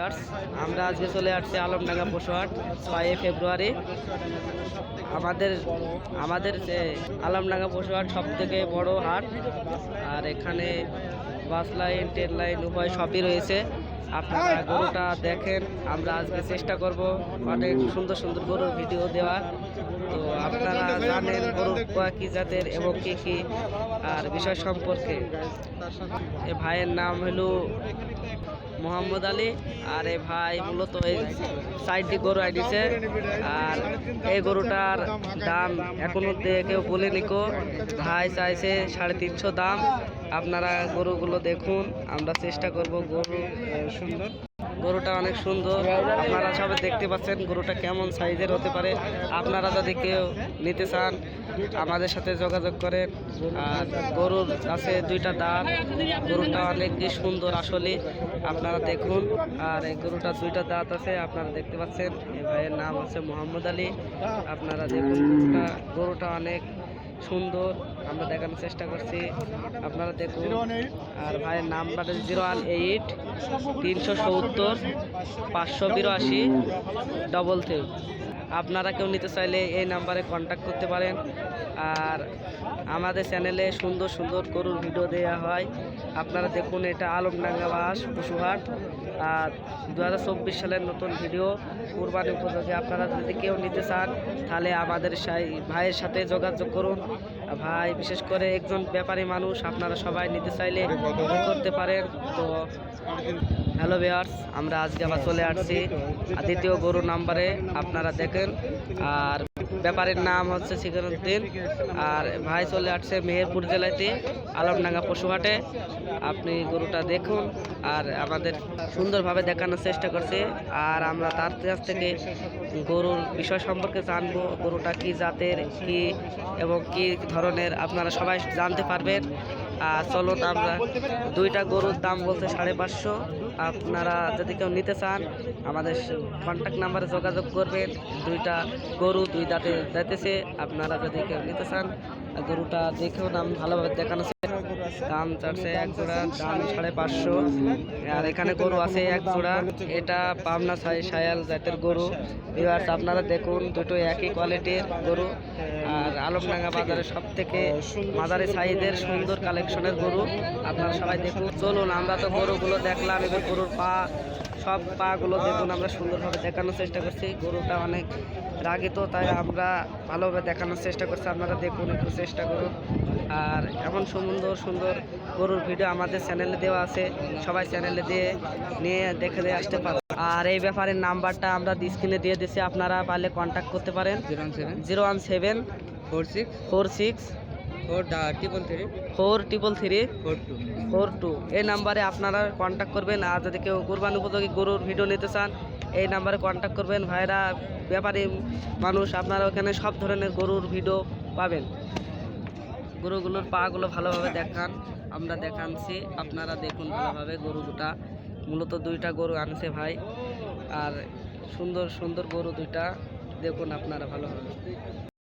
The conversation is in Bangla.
ভিউয়ার্স, আমরা আজকে চলে আসছি আলমডাঙ্গা পশুহাট, ছয়ই ফেব্রুয়ারি। আমাদের আমাদের যে আলমডাঙ্গা পশুহাট সব থেকে বড় হাট, আর এখানে বাস লাইন, ট্রেন লাইন উভয় সবই রয়েছে। আপনারা গরুটা দেখেন, আমরা আজকে চেষ্টা করব অনেক সুন্দর সুন্দর গরুর ভিডিও দেওয়ার তো আপনারা জানেন গরু কি জাতের এবং কি কি, আর বিষয় সম্পর্কে। এ ভাইয়ের নাম হলো মোহাম্মদ আলী। আর এ ভাই, মূলত এই সাইডটি গরু আইডিছে। আর এই গরুটার দাম এখন অব্দি কেউ বলে নিকো। ভাই চাইছে সাড়ে তিনশো দাম। আপনারা গরুগুলো দেখুন, আমরা চেষ্টা করব গরু সুন্দর। গরুটা অনেক সুন্দর। আপনারা সবাই দেখতে পাচ্ছেন গরুটা কেমন সাইজের হতে পারে। আপনারা যদি কেউ নিতে চান, আমাদের সাথে যোগাযোগ করেন। আর গরুর আছে দুইটা দাঁত। গরুটা অনেক সুন্দর আসলে। আপনারা দেখুন। আর এই গরুটা দুইটা দাঁত আছে, আপনারা দেখতে পাচ্ছেন। এই ভাইয়ের নাম হচ্ছে মোহাম্মদ আলী। আপনারা দেখুন গরুটা অনেক সুন্দর, আমরা দেখানোর চেষ্টা করছি। আপনারা দেখুন, আর ভাইয়ের নাম্বার জিরো ওয়ান এইট তিনশো সত্তর পাঁচশো বিরাশি ডবল থ্রি আপনারা কেউ নিতে চাইলে এই নাম্বারে কন্ট্যাক্ট করতে পারেন। আর আমাদের চ্যানেলে সুন্দর সুন্দর গরুর ভিডিও দেওয়া হয়। আপনারা দেখুন, এটা আলমডাঙ্গা বাস, পশুহাট। আর দু হাজার চব্বিশ সালের নতুন ভিডিও কুরবানি উপযোগী। আপনারা যদি কেউ নিতে চান, তাহলে আমাদের ভাইয়ের সাথে যোগাযোগ করুন। ভাই, বিশেষ করে একজন ব্যাপারী মানুষ, আপনারা সবাই নিতে চাইলে করতে পারেন। তো হ্যালো ভিউয়ার্স আমরা আজকে আবার চলে আসছি। দ্বিতীয় গরু নাম্বারে আপনারা দেখেন আর ব্যাপারের নাম হচ্ছে সিকারুদ্দিন আর ভাই চলে আসছে মেহেরপুর জেলাতে, আলমডাঙ্গা পশুহাটে। আপনি গরুটা দেখুন আর আমাদের সুন্দরভাবে দেখানোর চেষ্টা করছে। আর আমরা তার কাছ থেকে গরুর বিষয় সম্পর্কে জানব, গরুটা কি জাতের, কি এবং কি ধরনের আপনারা সবাই জানতে পারবেন। আর চলুন আমরা দুইটা গরুর দাম বলতে সাড়ে পাঁচশো। আপনারা যদি কেউ নিতে চান, আমাদের কন্ট্যাক্ট নাম্বারে যোগাযোগ করবেন। দুইটা গরু, দুই দাঁতে যাইতেছে। আপনারা যদি কেউ নিতে চান, গরুটা দেখেও দাম ভালোভাবে দেখানো। দাম চাচ্ছে এক জোড়া, দাম সাড়ে পাঁচশো। আর এখানে গরু আছে এক জোড়া। এটা পাবনা সাই সায়াল জাতের গরু। এবার আপনারা দেখুন দুটো একই কোয়ালিটির গরু। আর আলমডাঙ্গা বাজারে সব থেকে মাদারি সাইজের সুন্দর কালেকশনের গরু। আপনারা সবাই দেখুন। চলুন আমরা তো গরুগুলো দেখলাম এবার গরুর পা সব পাগুলো দেখুন আমরা সুন্দরভাবে দেখানোর চেষ্টা করছি। গরুটা অনেক রাগিত তাই আমরা ভালোভাবে দেখানোর চেষ্টা করছি। আপনারা দেখুন একটু চেষ্টা করুন। আর এমন সুন্দর সুন্দর গরুর ভিডিও আমাদের চ্যানেলে দেওয়া আছে। সবাই চ্যানেলে দিয়ে নিয়ে দেখে দিয়ে আসতে পারেন আর এই ব্যাপারের নাম্বারটা আমরা স্ক্রিনে দিয়ে দিচ্ছি আপনারা পারলে কন্ট্যাক্ট করতে পারেন। Zero seven. Zero one seven. Four six. Four six. Four triple three four triple three. Four two. Four two. এই নাম্বারে আপনারা কন্ট্যাক্ট করবেন আর যদি কেউ কোরবান উপযোগী গরুর ভিডিও নিতে চান এই নাম্বারে কন্ট্যাক্ট করবেন। ভাইরা ব্যাপারী মানুষ আপনারা ওখানে সব ধরনের গরুর ভিডিও পাবেন। গরুগুলোর পাগুলো ভালোভাবে দেখান আমরা দেখাচ্ছি আপনারা দেখুন ভালোভাবে গরু দুটা মূলত দুইটা গরু আনছে ভাই। আর সুন্দর সুন্দর গরু দুইটা। দেখুন আপনারা ভালোভাবে